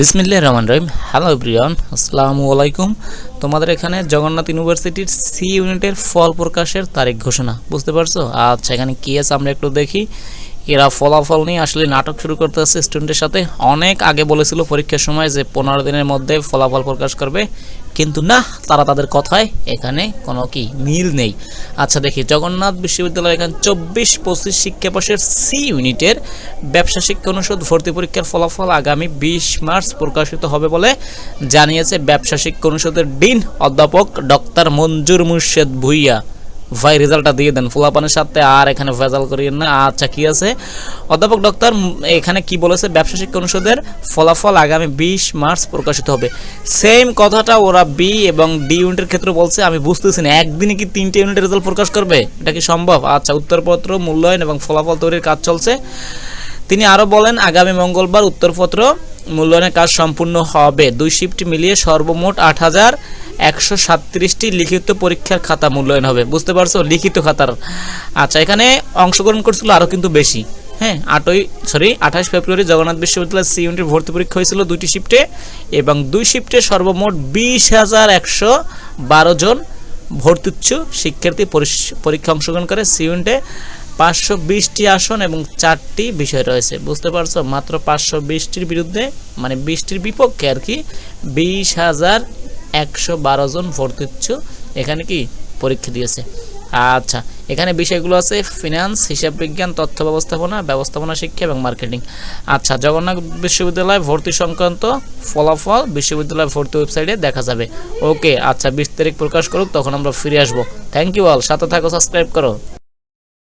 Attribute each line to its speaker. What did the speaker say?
Speaker 1: বিসমিল্লাহ রহমান রহিম। হ্যালো প্রিয়ন আসসালামু আলাইকুম। তোমাদের এখানে জগন্নাথ ইউনিভার্সিটির সি ইউনিটের ফল প্রকাশের তারিখ ঘোষণা, বুঝতে পারছ? আচ্ছা এখানে কি আছে আমরা একটু দেখি। এরা ফলাফল নিয়ে আসলে নাটক শুরু করতে আসছে স্টুডেন্টের সাথে। অনেক আগে বলেছিল পরীক্ষার সময় যে পনেরো দিনের মধ্যে ফলাফল প্রকাশ করবে। কিন্তু না, তারা তাদের কথায় এখানে কোনো কি মিল নেই। আচ্ছা দেখি, জগন্নাথ বিশ্ববিদ্যালয় এখানে চব্বিশ পঁচিশ শিক্ষাবর্ষের সি ইউনিটের ব্যবসা শিক্ষা অনুষদ ভর্তি পরীক্ষার ফলাফল আগামী বিশ মার্চ প্রকাশিত হবে বলে জানিয়েছে ব্যবসা শিক্ষা অনুষদের ডিন অধ্যাপক ডক্টর মঞ্জুর মুর্শেদ ভুইয়া। ভাই রেজাল্টটা দিয়ে দেন। ফুলাপানের সাথে আর এখানে ভেজাল করিয়েন না। আচ্ছা কি আছে? অধ্যাপক ডক্টর এখানে কি বলেছে? ব্যবসা শিক্ষা অনুষদের ফলাফল আগামী বিশ মার্চ প্রকাশিত হবে। সেম কথাটা ওরা বি এবং ডি ইউনিটের ক্ষেত্রে বলছে, আমি বুঝতেছি না। একদিনে কি তিনটে ইউনিটের রেজাল্ট প্রকাশ করবে? এটা কি সম্ভব? আচ্ছা উত্তরপত্র, মূল্যায়ন এবং ফলাফল তৈরির কাজ চলছে। তিনি আরও বলেন, আগামী মঙ্গলবার উত্তরপত্র মূল্যায়নের কাজ সম্পূর্ণ হবে। দুই শিফট মিলিয়ে সর্বমোট আট হাজার একশো সাতত্রিশটি লিখিত পরীক্ষার খাতা মূল্যায়ন হবে। বুঝতে পারছ? লিখিত খাতার। আচ্ছা এখানে অংশগ্রহণ করছিল আরও কিন্তু বেশি। হ্যাঁ আটই, সরি, আঠাশ ফেব্রুয়ারি জগন্নাথ বিশ্ববিদ্যালয় সি ইউনিটের ভর্তি পরীক্ষা হয়েছিল দুইটি শিফটে এবং দুই শিফটে সর্বমোট বিশ হাজার একশো বারো জন ভর্তিচ্ছ শিক্ষার্থী পরীক্ষা অংশগ্রহণ করে। সি ইউনিটে পাঁচশো বিশটি আসন এবং চারটি বিষয় রয়েছে। বুঝতে পারছ? মাত্র পাঁচশো বিশটির বিরুদ্ধে মানে বিশটির বিপক্ষে আর কি, বিশ হাজার একশো বারো জন ভর্তিচ্ছ এখানে কি পরীক্ষা দিয়েছে? আচ্ছা এখানে বিষয়গুলো আছে ফিনান্স হিসাব বিজ্ঞান, তথ্য ব্যবস্থাপনা ব্যবস্থাপনা শিক্ষা এবং মার্কেটিং আচ্ছা জগন্নাথ বিশ্ববিদ্যালয় ভর্তি সংক্রান্ত ফলাফল বিশ্ববিদ্যালয় ভর্তি ওয়েবসাইটে দেখা যাবে। ওকে আচ্ছা বিশ তারিখ প্রকাশ করুক, তখন আমরা ফিরে আসব। থ্যাংক ইউ অল সাথে থাকো সাবস্ক্রাইব করো।